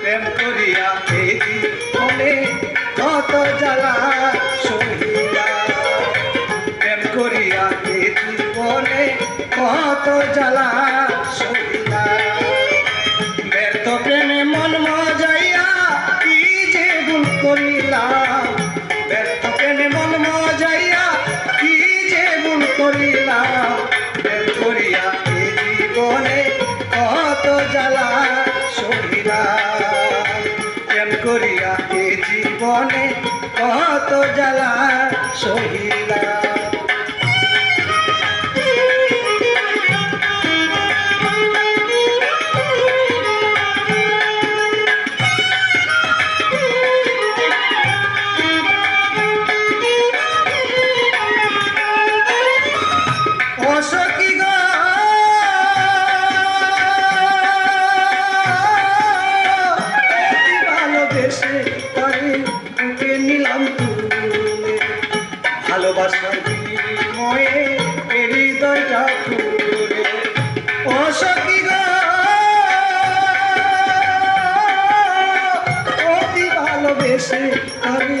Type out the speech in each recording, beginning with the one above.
প্রেম করিয়া দেবি মনে কত জ্বালা সহিয়া। প্রেম করিয়া দেবি মনে কত জ্বালা সহিয়া। ব্যর্থ প্রেমে মন মজাইয়া কি যে ভুল করিলাম? ব্যর্থ প্রেমে মন মজাইয়া কি যে ভুল করিলাম? জীবনে কত জ্বালা সহিলাম ভালোবাসার বিনিময়ে এ হৃদয়টা খুলে অসখী গো অতি ভালোবেসে আমি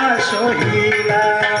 সহিলাম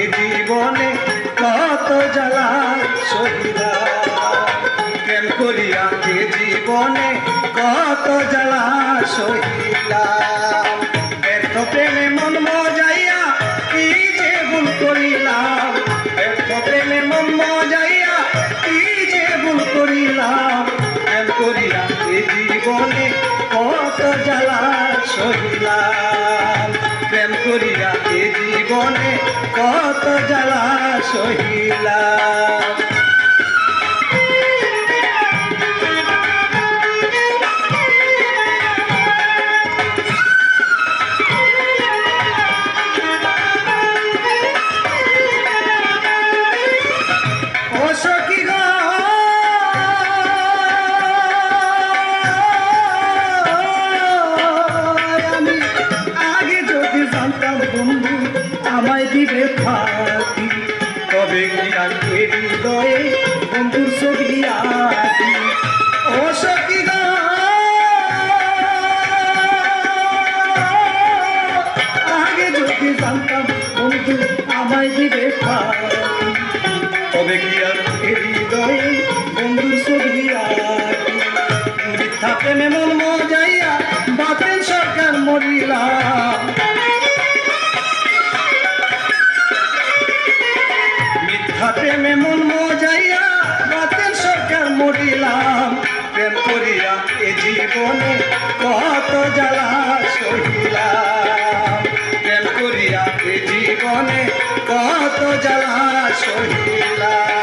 এ জীবনে কত জ্বালা সহিলাম প্রেম করিয়া এ জীবনে কত জ্বালা সহিলাম ব্যর্থ প্রেমে মন মজাইয়া কি যে ভুল করিলাম। ব্যর্থ প্রেমে মন মজাইয়া কি যে ভুল করিলাম। প্রেম করিয়া এ জীবনে কত জ্বালা সহিলাম প্রেম করিয়া এ জীবনে কত জ্বালা সহিলাম দিবে ফাঁকি তবে হৃদয়ে বন্ধুর ছবি আগে যদি জানতাম বন্ধু আমায় দিবে ফাঁকি তবে কি আর হৃদয়ে বন্ধুর ছবি আঁকি মিথ্যা প্রেমে মন মজাইয়া বাতেন সরকার মরিলাম। জীবনে কত জ্বালা সহিলাম প্রেম করিয়া জীবনে কত জ্বালা সহিলাম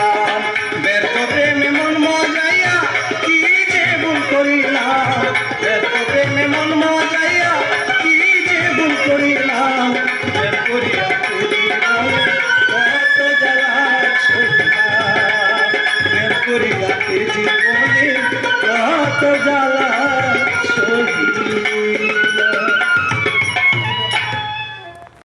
জ্বালা।